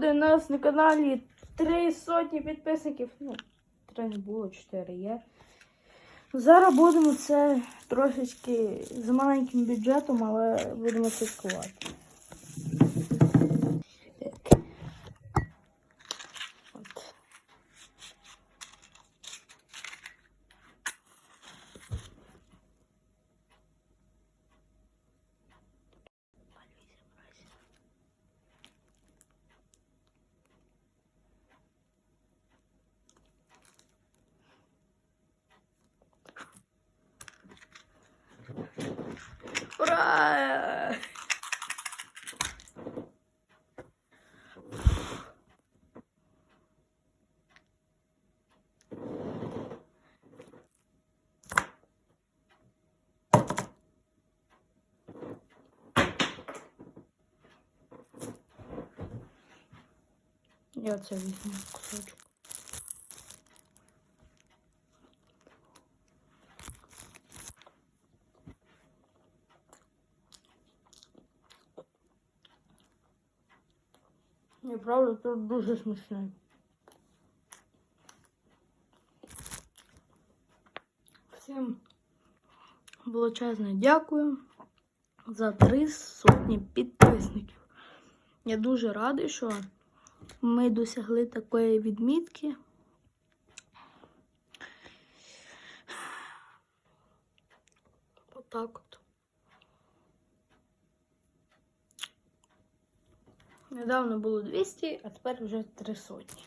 буде у нас на каналі три сотні підписників. Ну, три не було, чотири є. Зараз будемо це трошечки з маленьким бюджетом, але будемо слідкувати. Ура! Я це візьму кусочок. Ні, правда, тут дуже смачне. Всім величезне дякую за три сотні підписників. Я дуже радий, що ми досягли такої відмітки. Отак от. Недавно було 200, а тепер вже 3 сотні.